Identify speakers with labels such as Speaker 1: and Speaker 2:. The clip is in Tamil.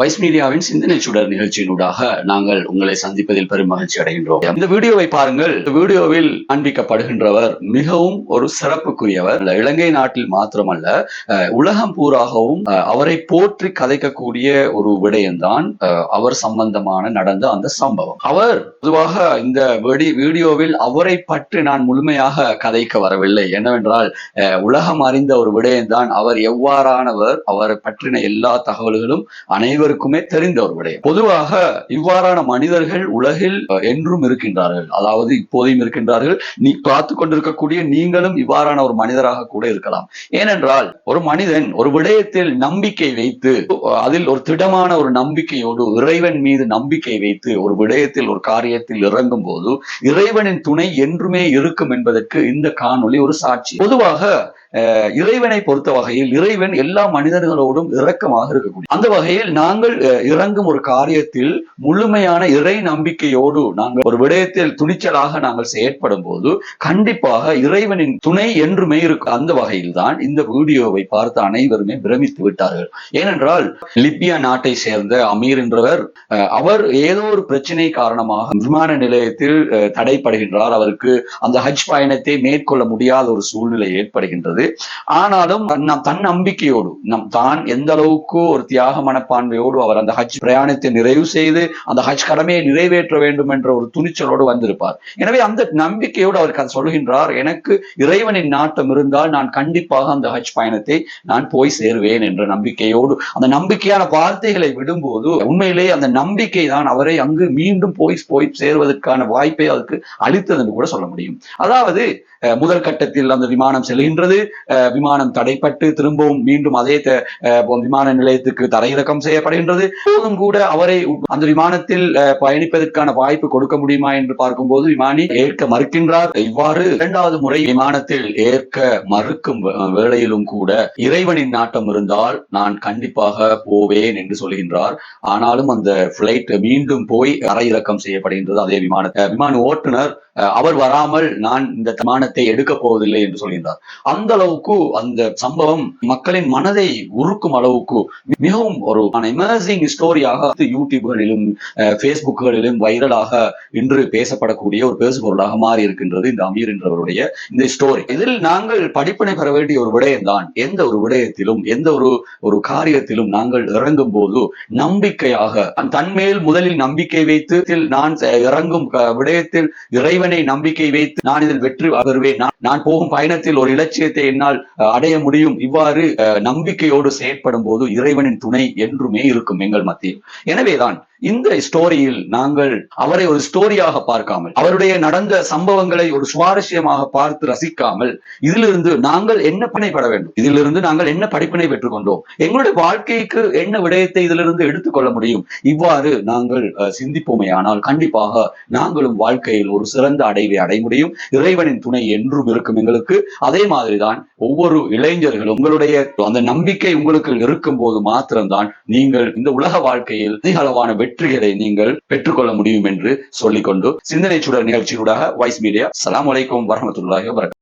Speaker 1: வைஸ் மீடியாவின் சிந்தனை சுடர் நிகழ்ச்சியினூடாக நாங்கள் உங்களை சந்திப்பதில் பெரும் மகிழ்ச்சி அடைகின்றோம். இந்த வீடியோவை பாருங்கள். இந்த வீடியோவில் காண்பிக்கப்படுகின்றவர் மிகவும் ஒரு சிறப்புக்குரியவர். இலங்கை நாட்டில் மாத்திரமல்ல உலகம் பூராகவும் அவரை போற்றி கதைக்கக்கூடிய ஒரு விடயம்தான் அவர் சம்பந்தமான நடந்த அந்த சம்பவம். அவர் பொதுவாக இந்த வெடி- வீடியோவில் அவரை பற்றி நான் முழுமையாக கதைக்க வரவில்லை. என்னவென்றால் உலகம் அறிந்த ஒரு விடயம்தான். அவர் எவ்வாறானவர் அவரை பற்றின எல்லா தகவல்களும் அனைவரும் அனைவருக்குமே தெரிந்த ஒரு விடயம். பொதுவாக இவ்வாறான மனிதர்கள் உலகில் என்றும் இருக்கின்றார்கள். அதாவது இப்போதையும் இருக்கின்றார்கள். நீ பார்த்து கொண்டிருக்கக்கூடிய நீங்களும் இவ்வாறான ஒரு மனிதராக கூட இருக்கலாம். ஏனென்றால் ஒரு மனிதன் ஒரு விடயத்தில் நம்பிக்கை வைத்து அதில் ஒரு திடமான ஒரு நம்பிக்கையோடு இறைவன் மீது நம்பிக்கை வைத்து ஒரு விடயத்தில் ஒரு காரியத்தில் இறங்கும் போது இறைவனின் துணை என்றுமே இருக்கும் என்பதற்கு இந்த காணொளி ஒரு சாட்சி. பொதுவாக இறைவனை பொறுத்த வகையில் இறைவன் எல்லா மனிதர்களோடும் இரக்கமாக இருக்கக்கூடிய அந்த வகையில் நாங்கள் இறங்கும் ஒரு காரியத்தில் முழுமையான இறை நம்பிக்கையோடு நாங்கள் ஒரு விடயத்தில் துணிச்சலாக நாங்கள் செயற்படும் போது கண்டிப்பாக இறைவனின் துணை என்றுமே இருக்கும் அந்த வகையில் தான் இந்த வீடியோவை பார்த்த அனைவருமே பிரமித்து விட்டார்கள். ஏனென்றால் லிபியா நாட்டை சேர்ந்த அமீர் என்றவர் அஹ், அவர் ஏதோ ஒரு பிரச்சனை காரணமாக விமான நிலையத்தில் அஹ், தடைப்படுகின்றார். அவருக்கு அந்த ஹஜ் பயணத்தை மேற்கொள்ள முடியாத ஒரு சூழ்நிலை ஏற்படுகின்றது. இருக்கிறது. ஆனாலும் நம் தன் நம்பிக்கையோடு நம் தான் எந்த அளவுக்கு ஒரு தியாக மனப்பான்மையோடு அவர் அந்த ஹஜ் பிரயாணத்தை நிறைவு செய்து அந்த ஹஜ் கடமையை நிறைவேற்ற வேண்டும் என்ற ஒரு துணிச்சலோடு வந்திருப்பார். எனவே அந்த நம்பிக்கையோடு அவர் சொல்கின்றார் எனக்கு இறைவனின் நாட்டம் இருந்தால் நான் கண்டிப்பாக அந்த ஹஜ் பயணத்தை நான் போய் சேருவேன் என்ற நம்பிக்கையோடு அந்த நம்பிக்கையான வார்த்தைகளை விடும்போது உண்மையிலேயே அந்த நம்பிக்கை தான் அவரை அங்கு மீண்டும் போய் போய் சேருவதற்கான வாய்ப்பை அதுக்கு அளித்தது என்று கூட சொல்ல முடியும். அதாவது முதல் கட்டத்தில் அந்த விமானம் செல்கின்றது விமானம் தடைப்பட்டு திரும்பவும் மீண்டும் அதே விமான நிலையத்துக்கு தரையிறக்கம் செய்யப்படுகின்றது. அதுவும் கூட அவரை அந்த விமானத்தில் பயணிப்பதற்கான வாய்ப்பு கொடுக்க முடியுமா என்று பார்க்கும்போது விமானி ஏற்க மறுக்கின்றார். இவ்வாறு இரண்டாவது முறை விமானத்தில் ஏற்க மறுக்கும் வேளையிலும் கூட இறைவனின் நாட்டம் இருந்தால் நான் கண்டிப்பாக போவேன் என்று சொல்கின்றார். ஆனாலும் அந்த பிளைட் மீண்டும் போய் அரையிறக்கம் செய்யப்படுகின்றது அதே விமான விமான ஓட்டுநர் அவர் வராமல் நான் இந்த விமானத்தை எடுக்கப் போவதில்லை என்று சொல்கின்றார். அந்த அளவுக்கு அந்த சம்பவம் மக்களின் மனதை உருக்கும் அளவுக்கு மிகவும் ஒரு எமர்ஜிங் ஸ்டோரியாக யூடியூப்களிலும் பேஸ்புக்குகளிலும் வைரலாக இன்று பேசப்படக்கூடிய ஒரு பேசுபொருளாக மாறி இருக்கின்றது இந்த அமீர் என்றவருடைய இந்த ஸ்டோரி இதில் நாங்கள் படிப்பினை பெற வேண்டிய ஒரு விடயம்தான். எந்த ஒரு விடயத்திலும் எந்த ஒரு ஒரு காரியத்திலும் நாங்கள் இறங்கும் போது நம்பிக்கையாக தன்மேல் முதலில் நம்பிக்கை வைத்து இதில் நான் செ- இறங்கும் விடயத்தில் இறைவனை நம்பிக்கை வைத்து நான் இதில் வெற்றி பெறுவேன். நான்- நான் போகும் பயணத்தில் ஒரு இலட்சியத்தை என்னால் அடைய முடியும். இவ்வாறு நம்பிக்கையோடு செயற்படும் போது இறைவனின் துணை என்றுமே இருக்கும் எங்கள் மத்தியில். எனவேதான் இந்த ஸ்டோரியில் நாங்கள் அவரை ஒரு ஸ்டோரியாக பார்க்காமல் அவருடைய நடந்த சம்பவங்களை ஒரு சுவாரஸ்யமாக பார்த்து ரசிக்காமல் இதிலிருந்து நாங்கள் என்ன பிணைப்பட வேண்டும்? இதிலிருந்து நாங்கள் என்ன படிப்பினை பெற்றுக்கொண்டோம் எங்களுடைய வாழ்க்கைக்கு என்ன விடயத்தை இதிலிருந்து எடுத்துக்கொள்ள முடியும்? இவ்வாறு நாங்கள் சிந்திப்போமையானால் கண்டிப்பாக நாங்களும் வாழ்க்கையில் ஒரு சிறந்த அடைவை அடைய முடியும். இறைவனின் துணை என்றும் இருக்கும் எங்களுக்கு. அதே மாதிரிதான் ஒவ்வொரு இளைஞர்களும் உங்களுடைய அந்த நம்பிக்கை உங்களுக்கு இருக்கும் போது மாத்திரம்தான் நீங்கள் இந்த உலக வாழ்க்கையில் அதிக அளவான வெற்றிகளை நீங்கள் பெற்றுக்கொள்ள முடியும் என்று சொல்லிக்கொண்டு சிந்தனை சுடர் நிகழ்ச்சியூடாக வாய்ஸ் மீடியா அஸ்ஸலாமு அலைக்கும் வரஹ்மத்துல்லாஹி வபரகாத்துஹு.